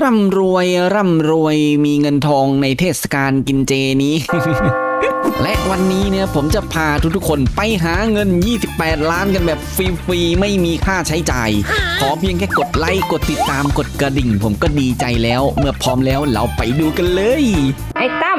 ร่ำรวยร่ำรวยมีเงินทองในเทศกาลกินเจนี้ และวันนี้เนี่ยผมจะพาทุกๆคนไปหาเงิน 28 ล้านกันแบบฟรีๆ ไม่มีค่าใช้จ่าย ขอเพียงแค่กดไลค์กดติดตามกดกระดิ่ง ผมก็ดีใจแล้ว เมื่อพร้อมแล้วเราไปดูกันเลย ไอ้ตั้ม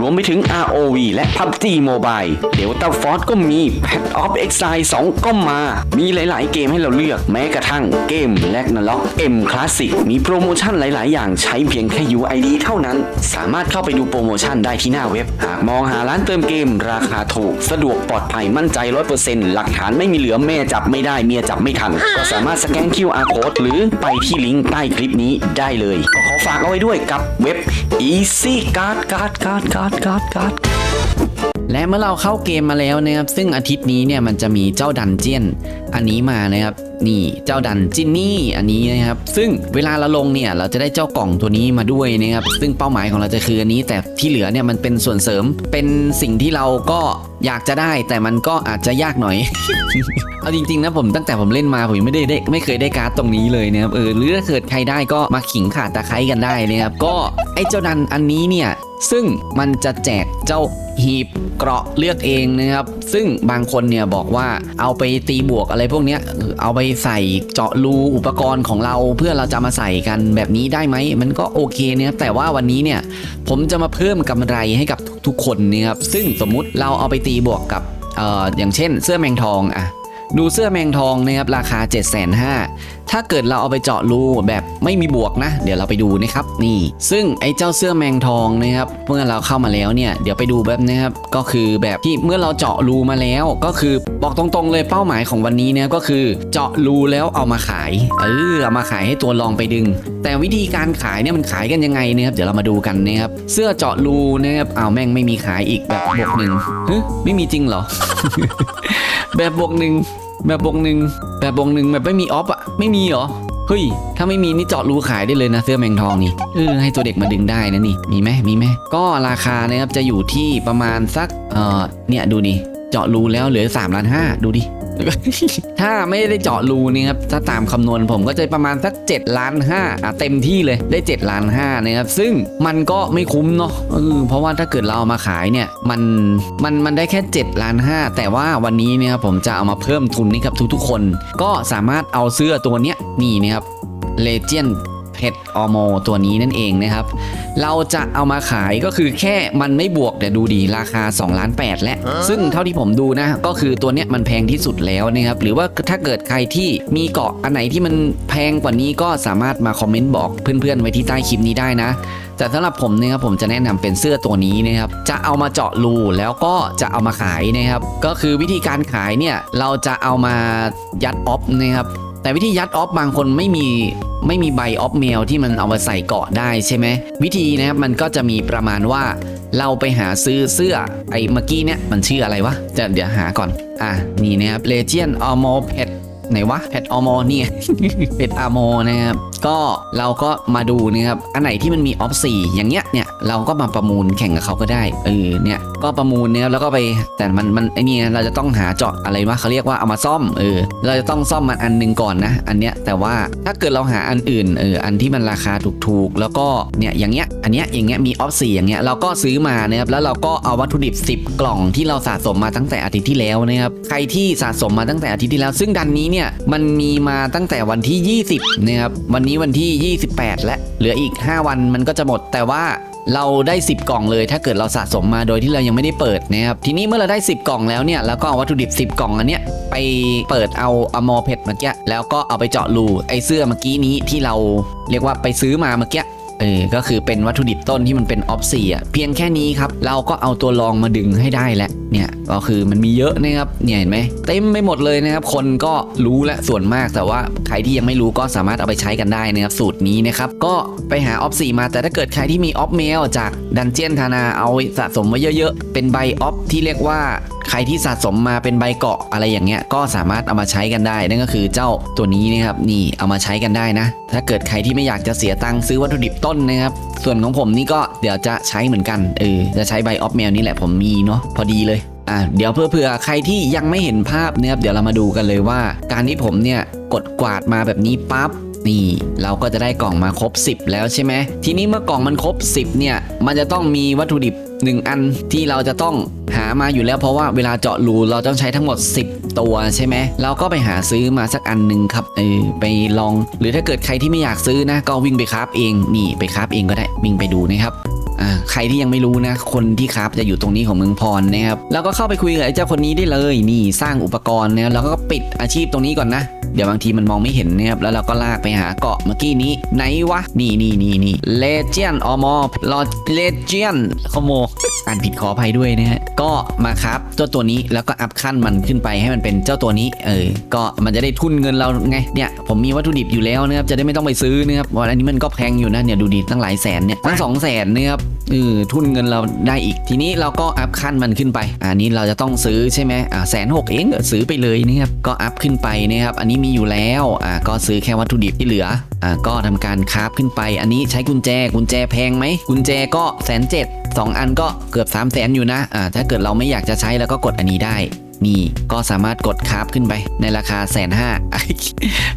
รวมไปถึง ROV และ PUBG Mobile Delta Force ก็มี Path of Exile 2 ก็มา มีหลาย ๆ เกมให้เราเลือกแม้กระทั่งเกม l a g n a r o k M Classic มีโปรโมชั่นหลาย ๆ อย่างใช้เพียงแค่ UID เท่านั้น สามารถเข้าไปดูโปรโมชั่นได้ที่หน้าเว็บ หากมองหาร้านเติมเกม ราคาถูก สะดวกปลอดภัยมั่นใจ 100%หลักฐานไม่มีเหลือแม่จับไม่ได้เมียจับไม่ทัน ก็สามารถสแกน QR code หรือไปที่ลิงก์ใต้คลิปนี้ได้เลย ก็ขอฝากเอาไว้ด้วยกับเว็บ Easy Card Card Card Card Card Card และเมื่อเราเข้าเกมมาแล้วนะครับ ซึ่งอาทิตย์นี้เนี่ยมันจะมีเจ้าดันเจียน อันนี้มานะครับ นี่เจ้าดันจินนี่อันนี้นะครับ ซึ่งเวลาเราลงเนี่ยเราจะได้เจ้ากล่องตัวนี้มาด้วยนะครับ ซึ่งเป้าหมายของเราจะคืออันนี้ แต่ที่เหลือเนี่ยมันเป็นส่วนเสริมเป็นสิ่งที่เราก็อยากจะได้แต่มันก็อาจจะยากหน่อย เอาจริงๆนะผมตั้งแต่ผมเล่นมาผมไม่ได้ได้ไม่เคยได้การ์ดตรงนี้เลยนะครับเออหรือถ้าเกิดใครได้ก็มาขิงขาดตะไคร้กันได้นะครับ ก็ไอ้เจ้าดันอันนี้เนี่ยซึ่งมันจะแจกเจ้าหีบเกราะเลือกเองนะครับ ซึ่งบางคนเนี่ยบอกว่าเอาไปตีบวกอะไรพวกเนี้ยเอาไปใส่เจาะรูอุปกรณ์ของเราเพื่อเราจะมาใส่กันแบบนี้ได้ไหมมันก็โอเคนะครับแต่ว่าวันนี้เนี่ยผมจะมาเพิ่มกำไรให้กับทุกๆคนนะครับซึ่งสมมุติเราเอาไปตีบวกกับอออย่างเช่น เสื้อแมงทองอะดูเสื้อแมงทองนะครับราคา 7 5 0 0 0 ถ้าเกิดเราเอาไปเจาะรูแบบไม่มีบวกนะ เดี๋ยวเราไปดูนะครับนี่ ซึ่งไอ้เจ้าเสื้อแมงทองนะครับเมื่อเราเข้ามาแล้วเนี่ยเดี๋ยวไปดูแบบนะครับก็คือแบบที่เมื่อเราเจาะรูมาแล้วก็คือบอกตรงๆเลยเป้าหมายของวันนี้เนี่ยก็คือเจาะรูแล้วเอามาขายเออเอามาขายให้ตัวลองไปดึง แต่วิธีการขายเนี่ยมันขายกันยังไงนะครับเดี๋ยวเรามาดูกันนะครับเสื้อเจาะรูนะครับเอาวแม่งไม่มีขายอีกแบบบวกหนึ่งเฮ้ไม่มีจริงเหรอแบบบวกหนึ่งแบบบวกหนึ่งแบบบวกหนึ่งแบบไม่มีออฟอะ ไม่มีเหรอ เฮ้ย ถ้าไม่มีนี่เจาะรูขายได้เลยนะเสื้อแมงทองนี่เออให้ตัวเด็กมาดึงได้นะนี่ มีไหมมีไหมก็ราคานะครับจะอยู่ที่ประมาณสัก เออเนี่ยดูดิ เจาะรูแล้วเหลือ3ล้านห้าดูดิ ถ้าไม่ได้เจาะรูนี่ครับถ้าตามคำนวณผมก็จะประมาณสัก7ล้านห้าอะเต็มที่เลยได้7ล้านห้านะครับซึ่งมันก็ไม่คุ้มเนาะเพราะว่าถ้าเกิดเราเอามาขายเนี่ยมันมันมันได้แค่7ล้านห้าแต่ว่าวันนี้เนี่ยผมจะเอามาเพิ่มทุนให้กับทุกๆคน ก็สามารถเอาเสื้อตัวเนี้ยนี่นะครับเลเจน เพชออโมตัวนี้นั่นเองนะครับ เราจะเอามาขายก็คือแค่มันไม่บวกแต่ดูดีราคา2ล้าน8และซึ่งเท่าที่ผมดูนะ ก็คือตัวเนี้ยมันแพงที่สุดแล้วนะครับ หรือว่าถ้าเกิดใครที่มีเกาะอันไหนที่มันแพงกว่านี้ก็สามารถมาคอมเมนต์บอกเพื่อนๆไว้ที่ใต้คลิปนี้ได้นะแต่สำหรับผมเนี่ยครับผมจะแนะนำเป็นเสื้อตัวนี้นะครับจะเอามาเจาะรูแล้วก็จะเอามาขายนะครับ ก็คือวิธีการขายเนี่ยเราจะเอามายัดออฟนะครับ แต่วิธียัดออฟบางคนไม่มีไม่มีใบออฟเมลที่มันเอามาใส่เกาะได้ใช่ไหมวิธีนะครับมันก็จะมีประมาณว่า เราไปหาซื้อเสื้อไอ้เมื่อกี้เนี่ยมันชื่ออะไรวะจะเดี๋ยวหาก่อน อะนี่นะครับเลเจียนออโมเพดไหนวะเพดออโมนี่เพดอโมนะครับก็เราก็มาดูนะครับอันไหนที่มันมีออฟสี่อย่างเงี้ยเนี่ยเราก็มาประมูลแข่งกับเขาก็ได้เออเนี่ย ก็ประมูลเนี่ยแล้วก็ไปแต่มันมันไอ้นี่เราจะต้องหาเจาะอะไรวะเขาเรียกว่าเอามาซ่อมเออเราจะต้องซ่อมมันอันหนึ่งก่อนนะ อันเนี้ยแต่ว่าถ้าเกิดเราหาอันอื่นเอออันที่มันราคาถูกๆ แล้วก็เนี่ยอย่างเงี้ยอันเนี้ยอย่างเงี้ยมีออฟสี่อย่างเงี้ยเราก็ซื้อมานะครับแล้วเราก็เอาวัตถุดิบ 10 กล่องที่เราสะสมมาตั้งแต่อาทิตย์ที่แล้วนะครับใครที่สะสมมาตั้งแต่อาทิตย์ที่แล้ว ซึ่งดันนี้เนี่ยมันมีมาตั้งแต่วันที่ 20นะครับวันนี้วันที่ 28 และเหลืออีก 5 วันมันก็จะหมดแต่ว่า เราได้ 10 กล่องเลย ถ้าเกิดเราสะสมมาโดยที่เรายังไม่ได้เปิดนะครับทีนี้เมื่อเราได้ 10 กล่องแล้วเนี่ยเราก็เอาวัตถุดิบ 10 กล่องอันเนี้ยไปเปิดเอาอมอเพชรเมื่อกี้แล้วก็เอาไปเจาะรูไอเสื้อเมื่อกี้นี้ที่เราเรียกว่าไปซื้อมาเมื่อกี้ เออก็คือเป็นวัตถุดิบต้นที่มันเป็นออฟซีอะเพียงแค่นี้ครับ เราก็เอาตัวรองมาดึงให้ได้แล้วเนี่ยก็คือมันมีเยอะนะครับเนี่ยเห็นไหมเต็มไปหมดเลยนะครับ คนก็รู้และส่วนมากแต่ว่าใครที่ยังไม่รู้ก็สามารถเอาไปใช้กันได้นะครับสูตรนี้นะครับก็ไปหาออฟซีมาแต่ถ้าเกิดใครที่มีออฟเมลจากดันเจียนธานาเอาสะสมไว้เยอะๆ เป็นใบออฟที่เรียกว่าใครที่สะสมมาเป็นใบเกาะอะไรอย่างเงี้ยก็สามารถเอามาใช้กันได้ นั่นก็คือเจ้าตัวนี้นะครับนี่เอามาใช้กันได้นะ ถ้าเกิดใครที่ไม่อยากจะเสียตังค์ซื้อวัตถุดิบต้นนะครับ ส่วนของผมนี่ก็เดี๋ยวจะใช้เหมือนกันเออจะใช้ใบออฟแมวนี่แหละผมมีเนาะพอดีเลยอะเดี๋ยวเพื่อเผื่อใครที่ยังไม่เห็นภาพนะครับเดี๋ยวเรามาดูกันเลยว่า การที่ผมเนี่ยกดกวาดมาแบบนี้ปั๊บนี่เราก็จะได้กล่องมาครบ 10 แล้วใช่ไหมทีนี้เมื่อกล่องมันครบ 10เนี่ยมันจะต้องมีวัตถุดิบ 1 อันที่เราจะต้องหามาอยู่แล้วเพราะว่าเวลาเจาะรูเราต้องใช้ทั้งหมด 10 ตัวใช่ไหมเราก็ไปหาซื้อมาสักอันหนึ่งครับเออไปลอง หรือถ้าเกิดใครที่ไม่อยากซื้อนะ ก็วิ่งไปคราฟเองนี่ไปคราฟเองก็ได้วิ่งไปดูนะครับใครที่ยังไม่รู้นะ คนที่ครับจะอยู่ตรงนี้ของเมืองพรนะครับ แล้วก็เข้าไปคุยกับไอ้เจ้าคนนี้ได้เลย นี่สร้างอุปกรณ์นะแล้วก็ปิดอาชีพตรงนี้ก่อนนะ เดี๋ยวบางทีมันมองไม่เห็นนะครับ แล้วเราก็ลากไปหาเกาะเมื่อกี้นี้ ไหนวะ นี่นี่นี่นี่เลเจียนออมอลอเลเจียนขโมอ่านผิดขออภัยด้วยนะฮะก็มาครับเจ้าตัวนี้แล้วก็อัพขั้นมันขึ้นไปให้มันเป็นเจ้าตัวนี้เออก็มันจะได้ทุนเงินเราไงเนี่ยผมมีวัตถุดิบอยู่แล้วนะครับจะได้ไม่ต้องไปซื้อนะครับวันอันนี้มันก็แพงอยู่นะเนี่ยดูดีตั้งหลายแสนเนี่ยตั้งสองแสนนะครับเออทุนเงินเราได้อีก ทีนี้เราก็อัพขั้นมันขึ้นไป อันนี้เราจะต้องซื้อใช่ไหมอ่าแสนหกเองซื้อไปเลยนะครับก็อัพขึ้นไปนะครับอันนี้มีอยู่แล้วอ่าก็ซื้อแค่วัตถุดิบที่เหลืออ่าก็ทำการคราฟขึ้นไป อันนี้ใช้กุญแจกุญแจแพงไหมกุญแจก็แสนเจ็ดสองอันก็เกือบ 3 0 0แสนอยู่นะอ่าถ้าเกิดเราไม่อยากจะใช้แล้วก็กดอันนี้ได้ นี่ก็สามารถกดคราฟขึ้นไปในราคาแสนห้า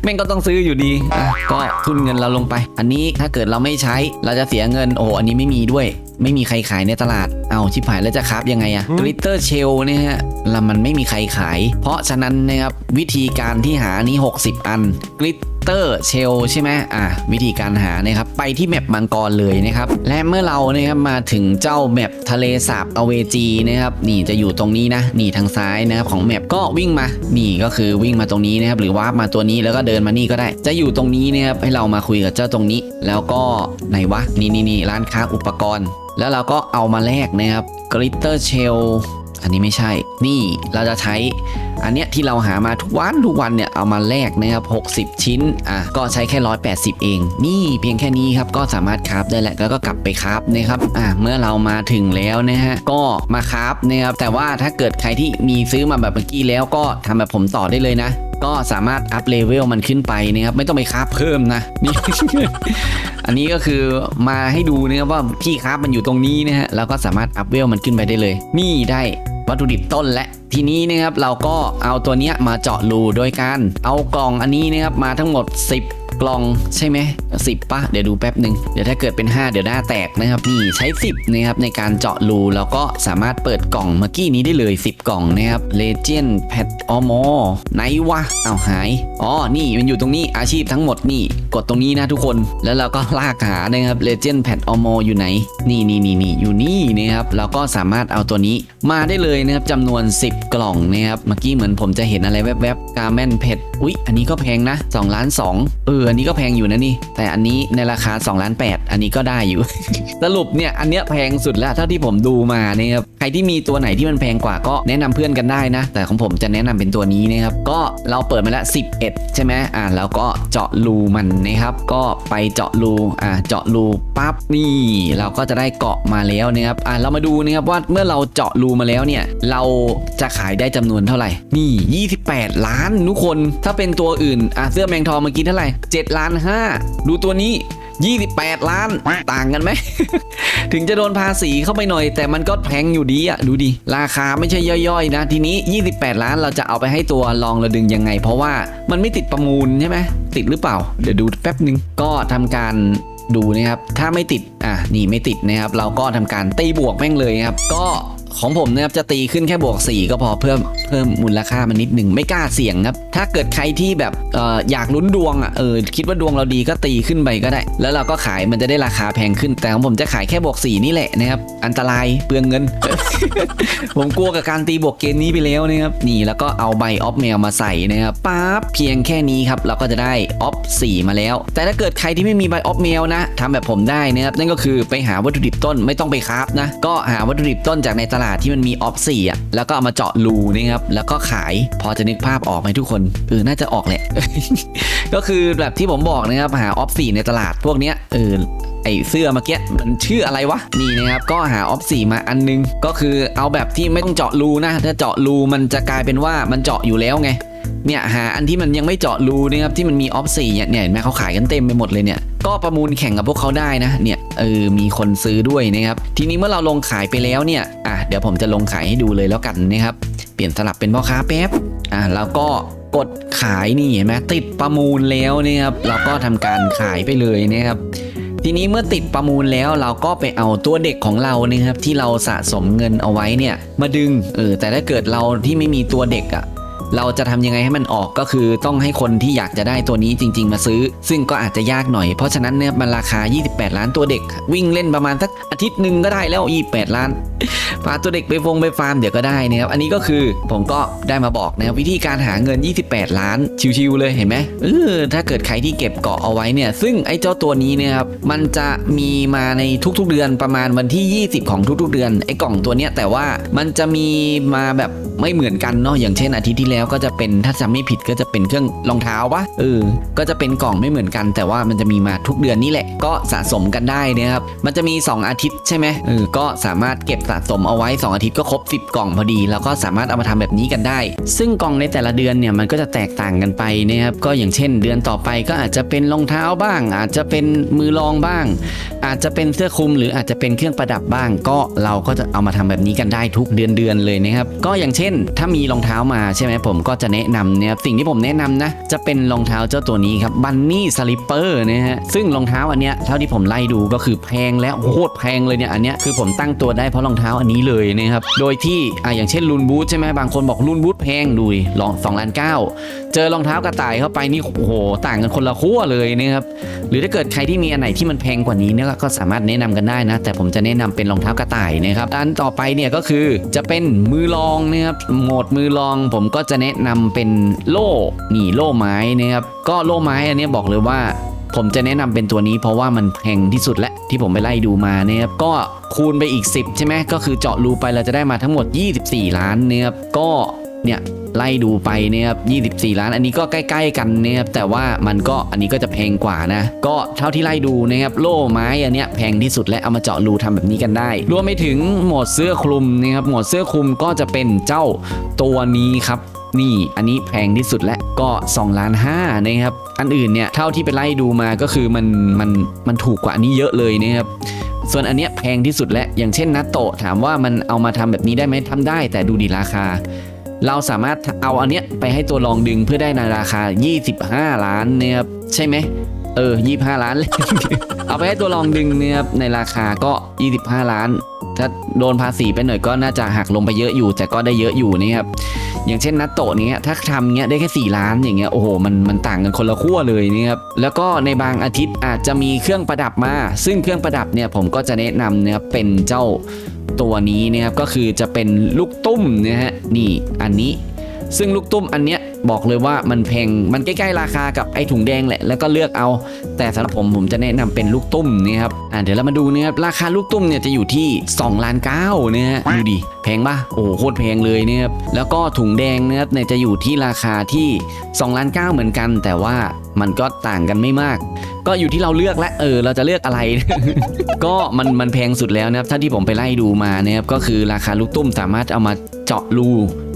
แม่งก็ต้องซื้ออยู่ดีอะก็ทุนเงินเราลงไป อันนี้ถ้าเกิดเราไม่ใช้เราจะเสียเงินโอ้โหอันนี้ไม่มีด้วยไม่มีใครขายในตลาด เอาชิบหายแล้วจะคราฟยังไงอะกริตเตอร์เชลเนี่ยฮะแล้วมันไม่มีใครขาย เพราะฉะนั้นนะครับวิธีการที่หานี้ 60 อันกริต เตอร์เชลใช่ไหมอะวิธีการหานะครับไปที่แมปมังกรเลยนะครับและเมื่อเรานะครับมาถึงเจ้าแมปทะเลสาบอเวจีนะครับนี่จะอยู่ตรงนี้นะนี่ทางซ้ายนะครับของแมปก็วิ่งมา นี่ก็คือวิ่งมาตรงนี้นะครับหรือวาร์ปมาตัวนี้แล้วก็เดินมานี่ก็ได้ จะอยู่ตรงนี้นะครับให้เรามาคุยกับเจ้าตรงนี้ แล้วก็ไหนวะนี่นี่นี่ร้านค้าอุปกรณ์ แล้วเราก็เอามาแลกนะครับกริตเตอร์เชล อันนี้ไม่ใช่ นี่เราจะใช้อันเนี้ยที่เราหามาทุกวันทุกวันเนี่ยเอามาแลกนะครับ60 ชิ้นอะก็ใช้แค่ 180 เอง นี่เพียงแค่นี้ครับก็สามารถคราฟได้แหละแล้วก็กลับไปคราฟนะครับอะเมื่อเรามาถึงแล้วนะฮะก็มาคราฟนะครับแต่ว่าถ้าเกิดใครที่มีซื้อมาแบบเมื่อกี้แล้วก็ทำแบบผมต่อได้เลยนะก็สามารถอัพเลเวลมันขึ้นไปนะครับ ไม่ต้องไปคราฟเพิ่มนะนี่อันนี้ก็คือมาให้ดูนะครับว่าที่คราฟมันอยู่ตรงนี้นะฮะแล้วก็สามารถอัพเวลมันขึ้นไปได้เลย นี่ได้ วัตถุดิบต้นและทีนี้นะครับเราก็เอาตัวเนี้ยมาเจาะรูโดยการเอากล่องอันนี้นะครับมาทั้งหมด 10 กล่องใช่ไหมสิบปะเดี๋ยวดูแป๊บหนึ่งเดี๋ยวถ้าเกิดเป็น 5 เดี๋ยวหน้าแตกนะครับนี่ใช้ 10นะครับในการเจาะรูแล้วก็สามารถเปิดกล่องเมื่อกี้นี้ได้เลย 10 กล่องนะครับเลเจนด์แพทออมอไหนวะเอาหายอ๋อนี่มันอยู่ตรงนี้อาชีพทั้งหมดนี่ กดตรงนี้นะทุกคนแล้วเราก็ลากหานะครับเลเจนด์แพทออมออยู่ไหน นี่นี่นี่นี่อยู่นี่นะครับเราก็สามารถเอาตัวนี้มาได้เลยนะครับจำนวน 10 กล่องนะครับเมื่อกี้เหมือนผมจะเห็นอะไรแวบๆกาแมนเพชอุ๊ยอันนี้ก็แพงนะ2ล้าน2เอออันนี้ก็แพงอยู่นะนี่ แต่อันนี้ในราคา2ล้าน8อันนี้ก็ได้อยู่ สรุปเนี่ยอันเนี้ยแพงสุดแล้วเท่าที่ผมดูมาเนี่ยครับ รที่มีตัวไหนที่มันแพงกว่าก็แนะนำเพื่อนกันได้นะ แต่ของผมจะแนะนำเป็นตัวนี้นะครับก็เราเปิดมาแล้ว 11 ใช่ไหมอ่าแล้วก็เจาะรูมันนะครับ ก็ไปเจาะรูอ่าเจาะรูปั๊บนี่ เราก็จะได้เกาะมาแล้วนะครับอ่าเรามาดูนะครับว่าเมื่อเราเจาะรูมาแล้วเนี่ยเราจะขายได้จำนวนเท่าไหร่นี่ 28 ล้านทุกคนถ้าเป็นตัวอื่นอะเสื้อแมงทองเมื่อกี้เท่าไหร่7ล้าน5ดูตัวนี้ 28 ล้านต่างกันไหม ถึงจะโดนภาษีเข้าไปหน่อย แต่มันก็แพงอยู่ดีอะดูดิ ราคาไม่ใช่ย่อยๆนะ ทีนี้ 28 ล้านเราจะเอาไปให้ตัวลองระดึงยังไง เพราะว่ามันไม่ติดประมูลใช่ไหมติดหรือเปล่า เดี๋ยวดูแป๊บหนึ่งก็ทำการดูนะครับ ถ้าไม่ติด อะ นี่ไม่ติดนะครับ เราก็ทำการตีบวกแม่งเลยครับ ก็ของผมนะครับจะตีขึ้นแค่บวก 4 ก็พอเพื่อเพิ่มมูลค่ามันนิดหนึ่งไม่กล้าเสี่ยงครับ ถ้าเกิดใครที่แบบอออยากลุ้นดวงอะเออคิดว่าดวงเราดีก็ตีขึ้นไปก็ได้ แล้วเราก็ขายมันจะได้ราคาแพงขึ้น แต่ของผมจะขายแค่บวกสี่นี่แหละนะครับ อันตรายเปลืองเงิน ผมกลัวกับการตีบวกเกมนี้ไปแล้วนะครับนี่แล้วก็เอาใบออฟเมลมาใส่นะครับปั๊บเพียงแค่นี้ครับเราก็จะได้ออฟ4มาแล้ว แต่ถ้าเกิดใครที่ไม่มีใบออฟเมลนะทำแบบผมได้นะครับนั่นก็คือไปหาวัตถุดิบต้นไม่ต้องไปคราฟนะก็หาวัตถุดิบต้นจากในตลาดที่มันมีออฟ4อะแล้วก็เอามาเจาะรูนะครับแล้วก็ขายพอจะนึกภาพออกไหมทุกคนเออน่าจะออกแหละ ก็คือแบบที่ผมบอกนะครับหาออฟ4ในตลาดพวกเนี้ยเออไอเสื้อเมื่อกี้มันชื่ออะไรวะ นี่นะครับ ก็หาออฟสีมาอันนึง ก็คือเอาแบบที่ไม่ต้องเจาะรูนะ ถ้าเจาะรูมันจะกลายเป็นว่ามันเจาะอยู่แล้วไงเนี่ยหาอันที่มันยังไม่เจาะรูนะครับที่มันมีออฟสี่เนี่ยเนี่ยเห็นไหมเขาขายกันเต็มไปหมดเลยเนี่ยก็ประมูลแข่งกับพวกเขาได้นะเนี่ยเออมีคนซื้อด้วยนะครับทีนี้เมื่อเราลงขายไปแล้วเนี่ยอะเดี๋ยวผมจะลงขายให้ดูเลยแล้วกันนะครับ เปลี่ยนสลับเป็นพ่อค้าแป๊บอะแล้วก็กดขายนี่เห็นไหมติดประมูลแล้วเนี่ยครับเราก็ทำการขายไปเลยนะครับทีนี้เมื่อติดประมูลแล้วเราก็ไปเอาตัวเด็กของเรานะครับที่เราสะสมเงินเอาไว้เนี่ยมาดึงเออแต่ถ้าเกิดเราที่ไม่มีตัวเด็กอะ่ะ เราจะทำยังไงให้มันออกก็คือต้องให้คนที่อยากจะได้ตัวนี้จริง ๆ มาซื้อ ซึ่งก็อาจจะยากหน่อยเพราะฉะนั้นเนี่ยมันราคา 28 ล้านตัวเด็ก วิ่งเล่นประมาณสักอาทิตย์หนึ่งก็ได้แล้ว 28 ล้านพาตัวเด็กไปฟงไปฟาร์มเดี๋ยวก็ได้นะครับอันนี้ก็คือผมก็ได้มาบอกนะวิธีการหาเงิน 28 ล้านชิวๆเลยเห็นไหมเออถ้าเกิดใครที่เก็บเกาะเอาไว้เนี่ย ซึ่งไอ้เจ้าตัวนี้เนี่ยครับมันจะมีมาในทุกๆเดือนประมาณวันที่ 20 ของทุกๆเดือนไอ้กล่องตัวเนี้ยแต่ว่ามันจะมีมาแบบไม่เหมือนกันเนาะอย่างเช่นอาทิตย์ที่แล้วก็จะเป็นถ้าจำไม่ผิดก็จะเป็นเครื่องรองเท้าปะเออก็จะเป็นกล่องไม่เหมือนกัน แต่ว่ามันจะมีมาทุกเดือนนี่แหละ ก็สะสมกันได้นะครับมันจะมี 2 อาทิตย์ใช่ไหมเออก็สามารถเก็บสะสมเอาไว้ 2 อาทิตย์ก็ครบ 10 กล่องพอดี แล้วก็สามารถเอามาทำแบบนี้กันได้ ซึ่งกล่องในแต่ละเดือนเนี่ยมันก็จะแตกต่างกันไปนะครับก็อย่างเช่น เดือนต่อไปก็อาจจะเป็นรองเท้าบ้าง อาจจะเป็นมือรองบ้าง อาจจะเป็นเสื้อคลุม หรืออาจจะเป็นเครื่องประดับบ้าง ก็เราก็จะเอามาทำแบบนี้กันได้ทุกเดือนเดือนเลยนะครับก็อย่างเช่น ถ้ามีรองเท้ามาใช่ไหมผมก็จะแนะนำเนี่ยสิ่งที่ผมแนะนำนะ จะเป็นรองเท้าเจ้าตัวนี้ครับบันนี่สลิปเปอร์นะฮะซึ่งรองเท้าอันเนี้ยเท่าที่ผมไล่ดูก็คือแพงและโคตรแพงเลยเนี่ยอันเนี้ยคือผมตั้งตัวได้เพราะรองเท้าอันนี้เลยนะครับโดยที่อะอย่างเช่นลูนบูทใช่ไหมบางคนบอกลูนบูทแพงดูดิลองสองล้านเก้าเจอรองเท้ากระต่ายเข้าไปนี่โอ้โหต่างกันคนละขั้วเลยนะครับหรือถ้าเกิดใครที่มีอันไหนที่มันแพงกว่านี้เนี่ยก็สามารถแนะนำกันได้นะ แต่ผมจะแนะนำเป็นรองเท้ากระต่ายนะครับอันต่อไปเนี่ยก็คือจะเป็นมือรองนะครับโหมดมือรองผมก็จะะแนะนำเป็นโล่หนีโล่ไม้นะครับ ก็โล่ไม้อันนี้บอกเลยว่า ผมจะแนะนำเป็นตัวนี้เพราะว่ามันแพงที่สุดและที่ผมไปไล่ดูมานะครับ ก็คูณไปอีก 10 ใช่ไหมก็คือเจาะรูไปเราจะได้มาทั้งหมด 24 ล้านนะครับ ก็เนี่ยไล่ดูไปเนี่ยครับ24 ล้าน อันนี้ก็ใกล้ ๆ กันนะครับแต่ว่ามันก็อันนี้ก็จะแพงกว่านะ ก็เท่าที่ไล่ดูนะครับโล่ไม้อันเนี้ยแพงที่สุดและเอามาเจาะรูทำแบบนี้กันได้ รวมไปถึงหมดเสื้อคลุมนะครับหมดเสื้อคลุมก็จะเป็นเจ้าตัวนี้ครับ นี่ อันนี้แพงที่สุดและก็2ล้านห้านะครับ อันอื่นเนี่ยเท่าที่ไปไล่ดูมาก็คือมันมันมันถูกกว่าอันนี้เยอะเลยนะครับส่วนอันเนี้ยแพงที่สุดและ อย่างเช่นนัตโตะถามว่ามันเอามาทำแบบนี้ได้ไหมทำได้ แต่ดูดีราคา เราสามารถเอาอันเนี้ยไปให้ตัวลองดึงเพื่อได้ในราคา 25 ล้านนะครับใช่ไหม เออ 25 ล้านเลย เอาไปให้ตัวรองดึงนะครับในราคาก็ 25 ล้าน ถ้าโดนภาษีไปหน่อยก็น่าจะหักลงไปเยอะอยู่ แต่ก็ได้เยอะอยู่นะครับ อย่างเช่นนัตโตะเนี้ยถ้าทำเนี้ยได้แค่ 4 ล้านอย่างเงี้ย โอ้โห มันมันต่างกันคนละขั้วเลยนะครับ แล้วก็ในบางอาทิตย์อาจจะมีเครื่องประดับมา ซึ่งเครื่องประดับเนี่ยผมก็จะแนะนำนะครับเป็นเจ้าตัวนี้นะครับ ก็คือจะเป็นลูกตุ้มนะฮะ นี่ อันนี้ ซึ่งลูกตุ้มอันเนี้ย บอกเลยว่ามันแพงมันใกล้ๆราคากับไอ้ถุงแดงแหละแล้วก็เลือกเอา แต่สำหรับผมผมจะแนะนำเป็นลูกตุ้มนี่ครับอ่าเดี๋ยวเรามาดูนะครับราคาลูกตุ้มเนี่ยจะอยู่ที่2ล้านเก้าเนะฮะดูดิแพงปะโอ้โหโคตรแพงเลยเนะครับแล้วก็ถุงแดงนะครับเนี่ยจะอยู่ที่ราคาที่2ล้านเก้าเหมือนกัน แต่ว่ามันก็ต่างกันไม่มากก็อยู่ที่เราเลือกและเออเราจะเลือกอะไร ก็มันมันแพงสุดแล้วนะครับถ้าที่ผมไปไล่ดูมานะครับก็คือราคาลูกตุ้มสามารถเอามาเจาะรู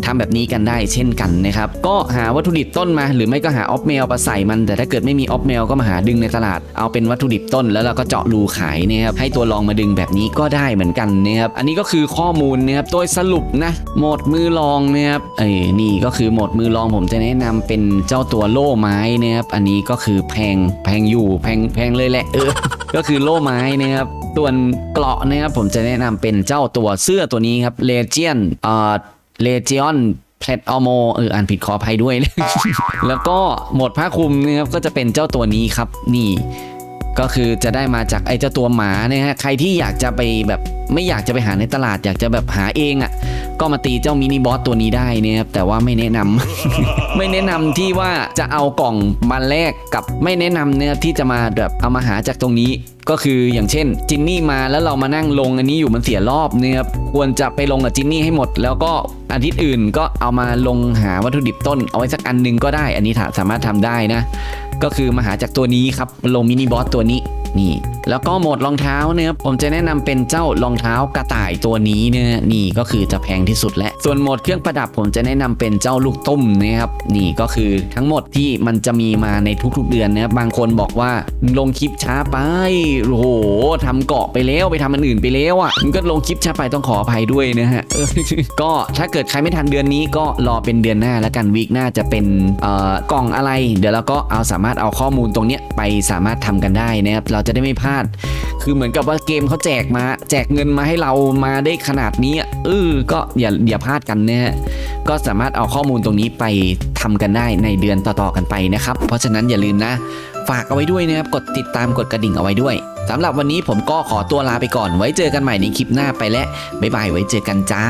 ทำแบบนี้กันได้เช่นกันนะครับ ก็หาวัตถุดิบต้นมา หรือไม่ก็หาออฟเมลมาใส่มัน แต่ถ้าเกิดไม่มีออฟเมลก็มาหาดึงในตลาด เอาเป็นวัตถุดิบต้นแล้วเราก็เจาะรูขายนะครับ ให้ตัวรองมาดึงแบบนี้ก็ได้เหมือนกันนะครับ อันนี้ก็คือข้อมูลนะครับ โดยสรุปนะโหมดมือรองนะครับ เอ้ยนี่ก็คือโหมดมือรองผมจะแนะนำเป็นเจ้าตัวโล่ไม้นะครับ อันนี้ก็คือแพง แพงอยู่ แพง แพงเลยแหละ เออ ก็คือโล่ไม้นะครับส่วนเกราะนะครับผมจะแนะนำเป็นเจ้าตัวเสื้อตัวนี้ครับเลเจนเอ่อ เลเจียนเพลตอโมเอออ่านผิดขออภัยด้วย แล้วก็หมดผ้าคลุมนะครับก็จะเป็นเจ้าตัวนี้ครับนี่ ก็คือจะได้มาจากไอ้เจ้าตัวหมาเนี่ยฮะใครที่อยากจะไปแบบ ไม่อยากจะไปหาในตลาดอยากจะแบบหาเองอะ่ะ ก็มาตีเจ้ามินิบอสตัวนี้ได้เนี่ยครับแต่ว่าไม่แนะนำไม่แนะนำที่ว่าจะเอากล่องมาแลกกับไม่แนะนำเนี่ยที่จะมาแบบเอามาหาจากตรงนี้ก็คืออย่างเช่นจินนี่มาแล้วเรามานั่งลงอันนี้อยู่มันเสียรอบเนี่ยครับควรจะไปลงกับจินนี่ให้หมด แล้วก็อาทิตย์อื่นก็เอามาลงหาวัตถุดิบต้น เอาไว้สักอันหนึงก็ได้ อันนี้สามารถทำได้นะ ก็คือมาหาจากตัวนี้ครับลงมินิบอสตัวนี้ นี่ แล้วก็โหมดรองเท้าเนี่ยผมจะแนะนำเป็นเจ้ารองเท้ากระต่ายตัวนี้เนี่ยนี่ก็คือจะแพงที่สุดและ ส่วนโหมดเครื่องประดับผมจะแนะนำเป็นเจ้าลูกตุ้มนะครับนี่ก็คือทั้งหมดที่มันจะมีมาในทุกๆเดือนนะครับบางคนบอกว่าลงคลิปช้าไปโอ้โหทำเกาะไปแล้วไปทำอันอื่นไปแล้วอะมันก็ลงคลิปช้าไปต้องขออภัยด้วยนะฮะก็ถ้าเกิดใครไม่ทันเดือนนี้ก็รอเป็นเดือนหน้าแล้วกันวีคหน้าจะเป็นเอ่อกล่องอะไร เดี๋ยวเราก็เอาสามารถเอาข้อมูลตรงเนี้ยไปสามารถทำกันได้นะครับเราจะได้ไม่พลาด คือเหมือนกับว่าเกมเขาแจกมา แจกเงินมาให้เรามาได้ขนาดนี้เออก็อย่าอย่าพลาดกันนะฮะก็สามารถเอาข้อมูลตรงนี้ไปทำกันได้ในเดือนต่อๆกันไปนะครับ เพราะฉะนั้นอย่าลืมนะ ฝากเอาไว้ด้วยนะครับ กดติดตามกดกระดิ่งเอาไว้ด้วยสำหรับวันนี้ผมก็ขอตัวลาไปก่อน ไว้เจอกันใหม่ในคลิปหน้าไปแล้วบ๊ายบายไว้เจอกันจ้า